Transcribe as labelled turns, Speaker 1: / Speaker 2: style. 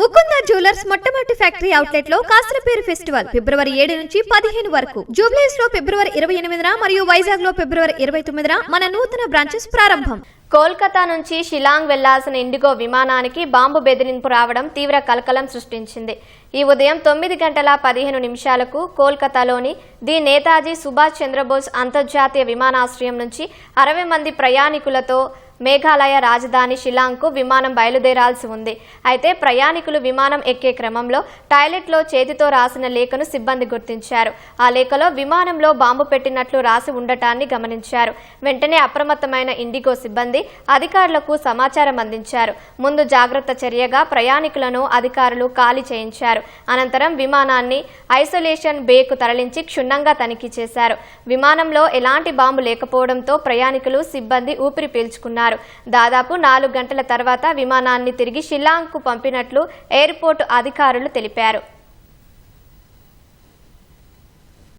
Speaker 1: Mukunda jewellers మొట్టమొదటి factory అవుట్లెట్లో కాసరపేరు ఫెస్టివల్ ఫిబ్రవరి ఏడు నుంచి పదిహేను వరకు. జూబ్లీస్లో ఫిబ్రవరి ఇరవై ఎనిమిదిన మరియు వైజాగ్లో ఫిబ్రవరి ఇరవై తొమ్మిదిన మన నూతన బ్రాంచెస్ ప్రారంభం.
Speaker 2: కోల్కతా నుంచి షిలాంగ్ వెళ్ళాల్సిన ఇండిగో విమానానికి బాంబు బెదిరింపు రావడం తీవ్ర కలకలం సృష్టించింది. ఈ ఉదయం తొమ్మిది గంటల పదిహేను నిమిషాలకు కోల్కతాలోని ది నేతాజీ సుభాష్ చంద్రబోస్ అంతర్జాతీయ విమానాశ్రయం నుంచి అరవై మంది ప్రయాణికులతో మేఘాలయ రాజధాని షిలాంగ్కు విమానం బయలుదేరాల్సి ఉంది. అయితే ప్రయాణికులు విమానం ఎక్కే క్రమంలో టాయిలెట్లో చేతితో రాసిన లేఖను సిబ్బంది గుర్తించారు. ఆ లేఖలో విమానంలో బాంబు పెట్టినట్లు రాసి ఉండటాన్ని గమనించారు. వెంటనే అప్రమత్తమైన ఇండిగో సిబ్బంది అధికారులకు సమాచారం అందించారు. ముందు జాగ్రత్త చర్యగా ప్రయాణికులను అధికారులు ఖాళీ చేయించారు. అనంతరం విమానాన్ని ఐసోలేషన్ బేకు తరలించి క్షుణ్ణంగా తనిఖీ చేశారు. విమానంలో ఎలాంటి బాంబు లేకపోవడంతో ప్రయాణికులు సిబ్బంది ఊపిరి పీల్చుకున్నారు. దాదాపు నాలుగు గంటల తర్వాత విమానాన్ని తిరిగి షిల్లాంగ్కు పంపినట్లు ఎయిర్పోర్టు అధికారులు తెలిపారు.